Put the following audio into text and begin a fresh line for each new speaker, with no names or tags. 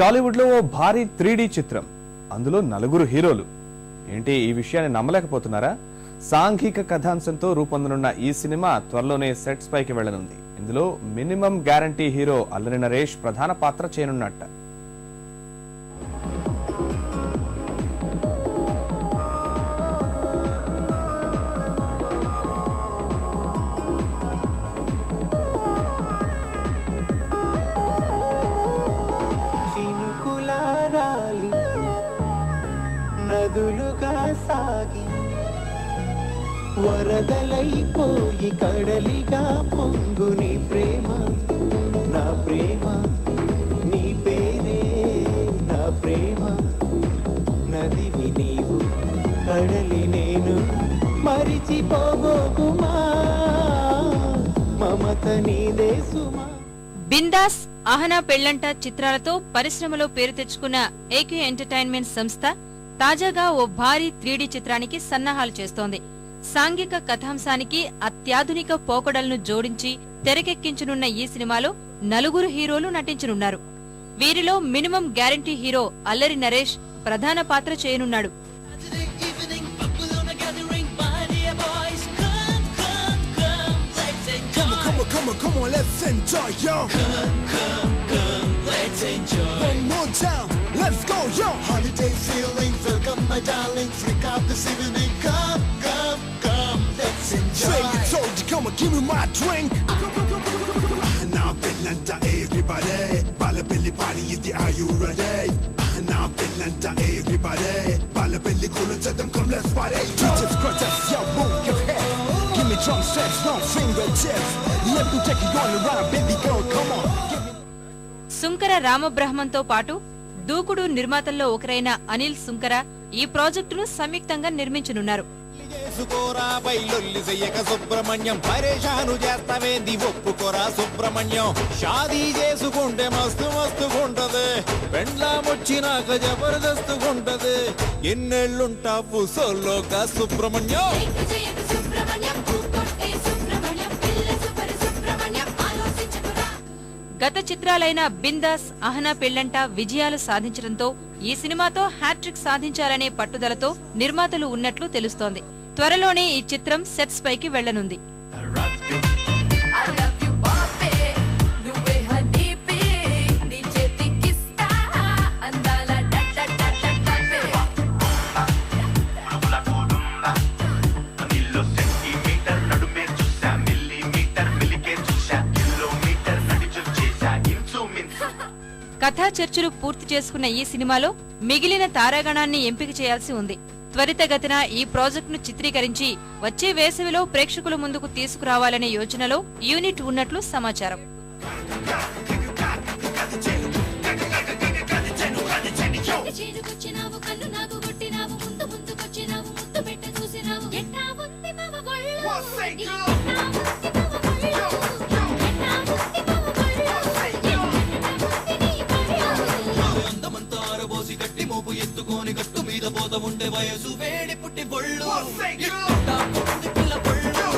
టాలీవుడ్లో ఓ భారీ త్రీ చిత్రం. అందులో నలుగురు హీరోలు. ఏంటి ఈ విషయాన్ని నమ్మలేకపోతున్నారా? సాంఘిక కథాంశంతో రూపొందనున్న ఈ సినిమా త్వరలోనే సెట్స్ పైకి వెళ్ళనుంది ఇందులో minimum guarantee hero Allari Naresh ప్రధాన పాత్ర చేయనున్నట్ట.
సాగి వరదలైపోయి కడలిగా పొంగుని ప్రేమ నా ప్రేమ నీ పేరే నా ప్రేమ. నదివి నీవు కడలి నేను మరిచిపోబోకుమా మమత నీదే సుమా.
బిందాస్ అహనా పెళ్ళంట చిత్రాలతో పరిశ్రమలో పేరు తెచ్చుకున్న ఏకే ఎంటర్టైన్మెంట్ సంస్థ తాజాగా ఓ భారీ త్రీడీ చిత్రానికి సన్నాహాలు చేస్తోంది సాంఘిక కథాంశానికి అత్యాధునిక పోకడలను జోడించి తెరకెక్కించనున్న ఈ సినిమాలో నలుగురు హీరోలు నటించనున్నారు వీరిలో minimum guarantee hero Allari Naresh ప్రధాన పాత్ర చేయనున్నాడు
let's enjoy, yo. Come, come, come, let's enjoy. One more time, let's go, yo. Darling. Freak out this evening. Come, come, come, let's enjoy. Say you told you, come on, give me my drink. Now, Finlanda, everybody. Ballabelly party, is are you ready? Now, Finlanda, everybody. Ballabelly, cool and them, come, let's party. Teachers, protest, yo, move your head. Give me drum sets, no fingertips. Let me take you on the ride, baby girl, come on. Give me
Sunkara రామబ్రహ్మంతో పాటు దూకుడు నిర్మాతల్లో ఒకరైన అనిల్ సుంకర ఈ ప్రాజెక్టును సంయుక్తంగా నిర్మించనున్నారు.
చేసుకోరా బయలొల్లి చెయ్యక సుబ్రహ్మణ్యం. పరేషాను చేస్తావేంది? ఒప్పుకోరా సుబ్రహ్మణ్యం. షాదీ చేసుకుంటే మస్తు మస్తుగుంటది పెండ్లామొచ్చినాక జబర్దస్తుగుంటది ఎన్నెళ్ళుంటావు సోలోగా సుబ్రహ్మణ్యం.
జయకు సుబ్రహ్మణ్యం భూకొట్టే సుబ్రహ్మణ్యం.
గత చిత్రాలైన బిందాస్ అహనా పెళ్ళంట విజయాలు సాధించడంతో ఈ సినిమాతో హ్యాట్రిక్ సాధించాలనే పట్టుదలతో నిర్మాతలు ఉన్నట్లు తెలుస్తోంది. త్వరలోనే ఈ చిత్రం సెట్స్ పైకి
వెళ్ళనుంది
కథా చర్చలు పూర్తి చేసుకున్న ఈ సినిమాలో మిగిలిన తారాగణాన్ని ఎంపిక చేయాల్సి ఉంది. త్వరితగతిన ఈ ప్రాజెక్టును చిత్రీకరించి వచ్చే వేసవిలో ప్రేక్షకుల ముందుకు తీసుకురావాలనే యోచనలో యూనిట్ ఉన్నట్లు సమాచారం.
చేనుకొచ్చినావు కన్ను
గట్టి మోపు ఎత్తుకొని గట్టు మీద పోత ఉండే వయసు వేడి పుట్టి బొళ్ళు. పిల్ల బొళ్ళు.